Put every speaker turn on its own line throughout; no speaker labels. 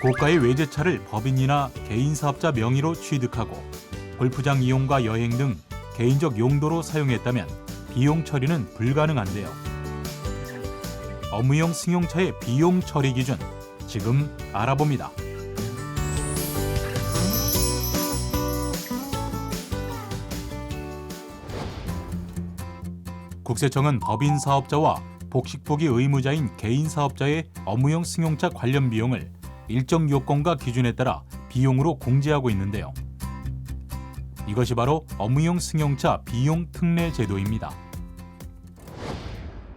고가의 외제차를 법인이나 개인 사업자 명의로 취득하고 골프장 이용과 여행 등 개인적 용도로 사용했다면 비용 처리는 불가능한데요. 업무용 승용차의 비용 처리 기준 지금 알아봅니다. 국세청은 법인 사업자와 복식복이 의무자인 개인 사업자의 업무용 승용차 관련 비용을 일정 요건과 기준에 따라 비용으로 공제하고 있는데요. 이것이 바로 업무용 승용차 비용 특례 제도입니다.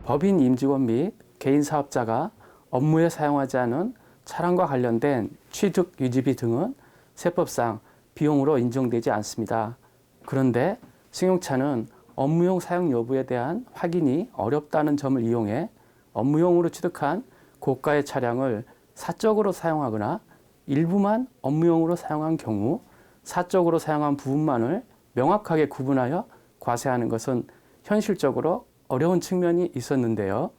법인 임직원 및 개인 사업자가 업무에 사용하지 않은 차량과 관련된 취득 유지비 등은 세법상 비용으로 인정되지 않습니다. 그런데 승용차는 업무용 사용 여부에 대한 확인이 어렵다는 점을 이용해 업무용으로 취득한 고가의 차량을 사적으로 사용하거나 일부만 업무용으로 사용한 경우 사적으로 사용한 부분만을 명확하게 구분하여 과세하는 것은 현실적으로 어려운 측면이 있었는데요.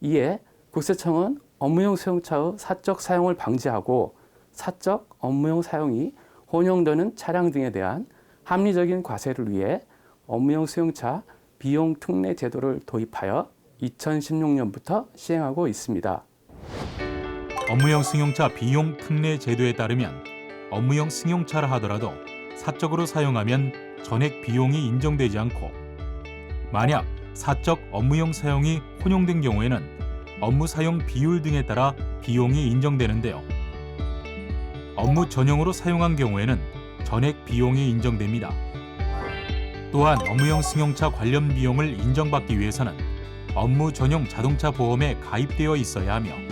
이에 국세청은 업무용 승용차의 사적 사용을 방지하고 사적 업무용 사용이 혼용되는 차량 등에 대한 합리적인 과세를 위해 업무용 수용차 비용 특례 제도를 도입하여 2016년부터 시행하고 있습니다.
업무용 승용차 비용 특례 제도에 따르면 업무용 승용차라 하더라도 사적으로 사용하면 전액 비용이 인정되지 않고 만약 사적 업무용 사용이 혼용된 경우에는 업무 사용 비율 등에 따라 비용이 인정되는데요. 업무 전용으로 사용한 경우에는 전액 비용이 인정됩니다. 또한 업무용 승용차 관련 비용을 인정받기 위해서는 업무 전용 자동차 보험에 가입되어 있어야 하며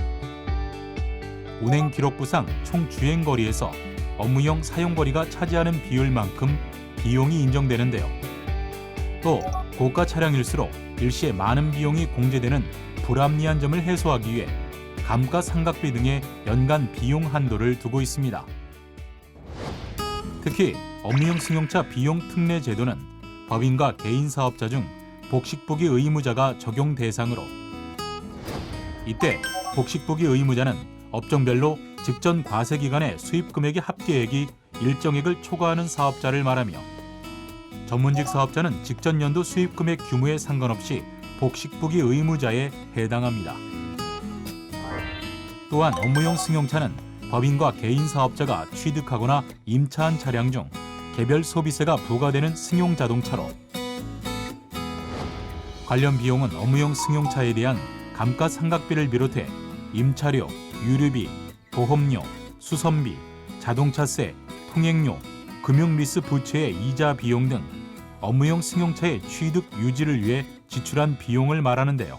운행 기록부상 총 주행 거리에서 업무용 사용 거리가 차지하는 비율만큼 비용이 인정되는데요. 또 고가 차량일수록 일시에 많은 비용이 공제되는 불합리한 점을 해소하기 위해 감가상각비 등의 연간 비용 한도를 두고 있습니다. 특히 업무용 승용차 비용 특례 제도는 법인과 개인 사업자 중 복식복이 의무자가 적용 대상으로 이때 복식복이 의무자는 업종별로 직전 과세 기간의 수입 금액의 합계액이 일정액을 초과하는 사업자를 말하며 전문직 사업자는 직전 연도 수입 금액 규모에 상관없이 복식복이 의무자에 해당합니다. 또한 업무용 승용차는 법인과 개인 사업자가 취득하거나 임차한 차량 중 개별 소비세가 부과되는 승용 자동차로 관련 비용은 업무용 승용차에 대한 감가상각비를 비롯해 임차료, 유류비, 보험료, 수선비, 자동차세, 통행료, 금융리스 부채의 이자 비용 등 업무용 승용차의 취득 유지를 위해 지출한 비용을 말하는데요.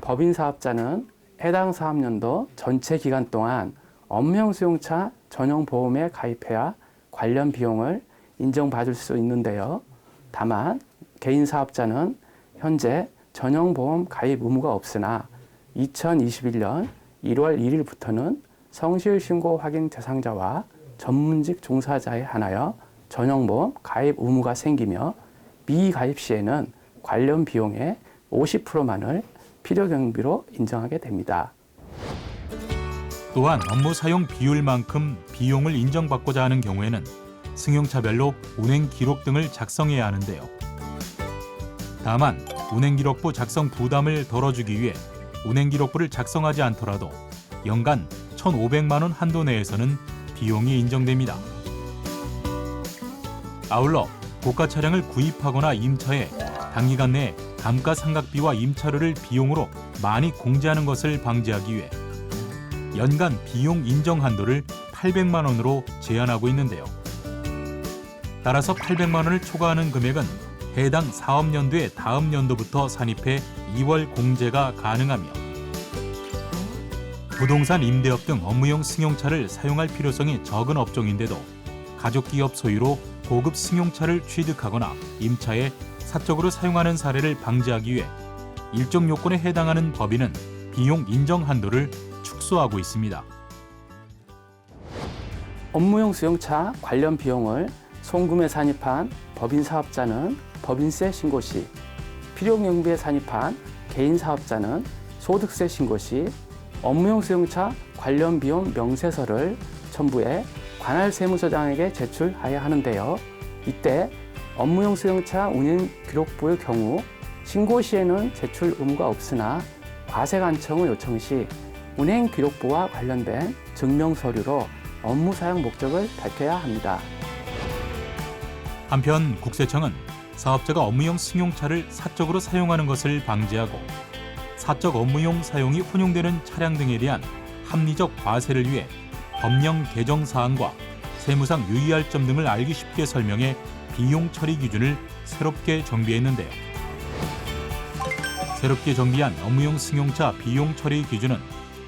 법인 사업자는 해당 사업년도 전체 기간 동안 업무용 수용차 전용 보험에 가입해야 관련 비용을 인정받을 수 있는데요. 다만 개인 사업자는 현재 전용 보험 가입 의무가 없으나 2021년 1월 1일부터는 성실 신고 확인 대상자와 전문직 종사자에 한하여 전용보험 가입 의무가 생기며 미가입 시에는 관련 비용의 50%만을 필요 경비로 인정하게 됩니다.
또한 업무 사용 비율만큼 비용을 인정받고자 하는 경우에는 승용차별로 운행 기록 등을 작성해야 하는데요. 다만 운행 기록부 작성 부담을 덜어주기 위해 운행 기록부를 작성하지 않더라도 연간 1,500만 원 한도 내에서는 비용이 인정됩니다. 아울러 고가 차량을 구입하거나 임차해 단기간 내에 감가상각비와 임차료를 비용으로 많이 공제하는 것을 방지하기 위해 연간 비용 인정 한도를 800만 원으로 제한하고 있는데요. 따라서 800만 원을 초과하는 금액은 해당 사업연도의 다음 연도부터 산입해 2월 공제가 가능하며 부동산 임대업 등 업무용 승용차를 사용할 필요성이 적은 업종인데도 가족기업 소유로 고급 승용차를 취득하거나 임차에 사적으로 사용하는 사례를 방지하기 위해 일정 요건에 해당하는 법인은 비용 인정 한도를 축소하고 있습니다.
업무용 수용차 관련 비용을 송금에 산입한 법인 사업자는 법인세 신고 시, 필요경비에 산입한 개인 사업자는 소득세 신고 시, 업무용 수용차 관련 비용 명세서를 첨부해 관할 세무서장에게 제출하여야 하는데요. 이때 업무용 승용차 운행 기록부의 경우 신고 시에는 제출 의무가 없으나 과세 간청을 요청 시 운행 기록부와 관련된 증명 서류로 업무 사용 목적을 밝혀야 합니다.
한편 국세청은 사업자가 업무용 승용차를 사적으로 사용하는 것을 방지하고 사적 업무용 사용이 혼용되는 차량 등에 대한 합리적 과세를 위해 법령 개정 사항과 세무상 유의할 점 등을 알기 쉽게 설명해 비용 처리 기준을 새롭게 정비했는데요. 새롭게 정비한 업무용 승용차 비용 처리 기준은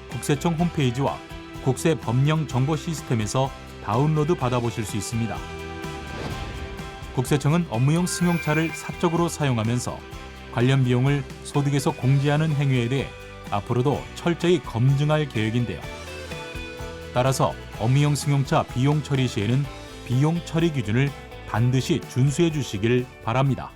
국세청 홈페이지와 국세 법령 정보 시스템에서 다운로드 받아보실 수 있습니다. 국세청은 업무용 승용차를 사적으로 사용하면서 관련 비용을 소득에서 공제하는 행위에 대해 앞으로도 철저히 검증할 계획인데요. 따라서 업무용 승용차 비용 처리 시에는 비용 처리 기준을 반드시 준수해 주시길 바랍니다.